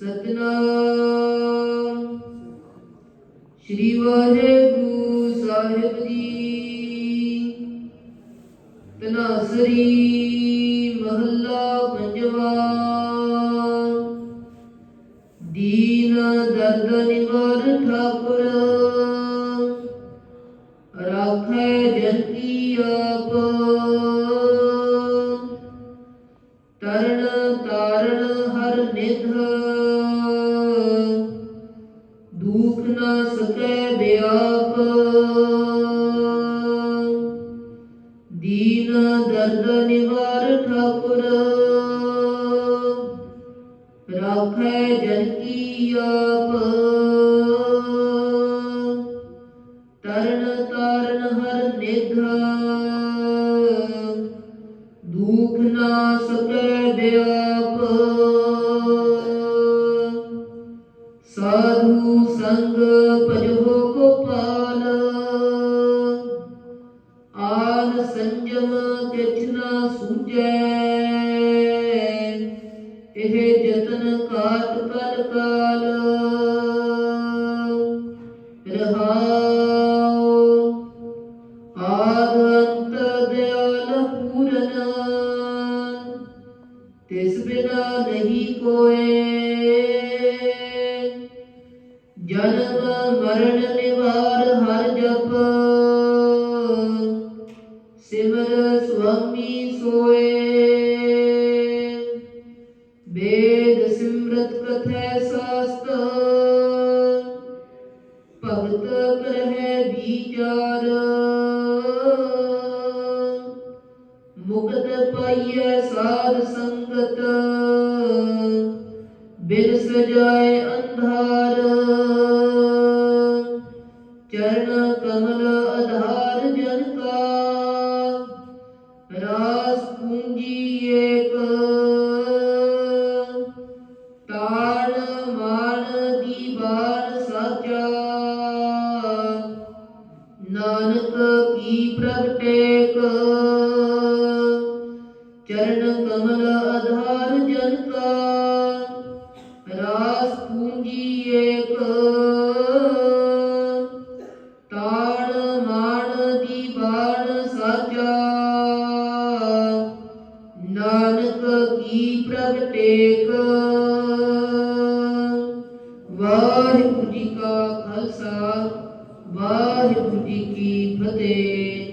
ਸਤਨਾਮ। ਸ੍ਰੀ ਵਾਹਿਗੁਰੂ ਸਾਹਿਬ ਜੀ। ਤਨਾਸਰੀ ਮਹੱਲਾ ਪੰਜਵਾ। ਦੀਨ ਦਰਦ ਨਿਵਾਰ ਠਾਕੁਰ। ਰਾਖੈ ਜਨ ਕੀ ਆਪ। ਨਿਧ ਦੁਖ ਨਾ ਸਕੈ ਬਿਆਪ। ਦੀਨ ਦਰਦ ਨਿਵਾਰ ਠਾਕੁਰ, ਰਾਖੈ ਜਨ ਕੀ ਆਪ। ਤਰਨ ਤਾਰਨ ਹਰ ਨਿਧ, ਦੁਖ ਨਾ ਸਕੈ ਬਿਆਪ। ਸਾਧੂ ਸੰਗ ਭਜੋ ਗੋਪਾਲ। ਆਨ ਸੰਜਮ ਕਿਛ ਸੂਝੈ। ਇਹ ਜਤਨ ਕਾਟ ਕਲ ਕਾਲ। ਰਹਾਉ ਆਦ ਅੰਤ ਦਿਆਲ ਪੂਰਨ। ਤਿਸ ਬਿਨਾ ਨਹੀਂ ਕੋਏ। ਜਨਮ ਮਰਨ ਨਿਵਾਰ ਹਰ ਜਪ। ਸਿਮਰ ਸੁਆਮੀ ਸੋਏ। ਵੇਦ ਸਿਮਰਤ ਕਥੈ ਸਾਸਤ। ਭਗਤ ਕਰਹਿ ਵਿਚਾਰ। ਮੁਕਤ ਪਾਈਐ ਸਾਧ ਸੰਗਤ। ਬਿਨ ਸਜਾਏ ਅੰਧਾਰ। ਚਰਨ ਕਮਲ ਆਧਾਰ ਜਨ ਕਾ ਰਾਸ ਪੂੰਜੀ ਏਕ। ਤਾਣ ਮਾਨ ਦੀਵਾਨ ਸਾਚਾ। ਨਾਨਕ ਕੀ ਪ੍ਰਗਟੇਕ ਚਰਨ ਕਮਲ ਆਧਾਰ ਜਨ ਨਾਨਕ ਕੀ ਪ੍ਰਗਟੇਕ ਵਾਹਿਗੁਰੂ ਜੀ ਕਾ ਖਾਲਸਾ ਵਾਹਿਗੁਰੂ ਜੀ ਕੀ ਫਤਿਹ।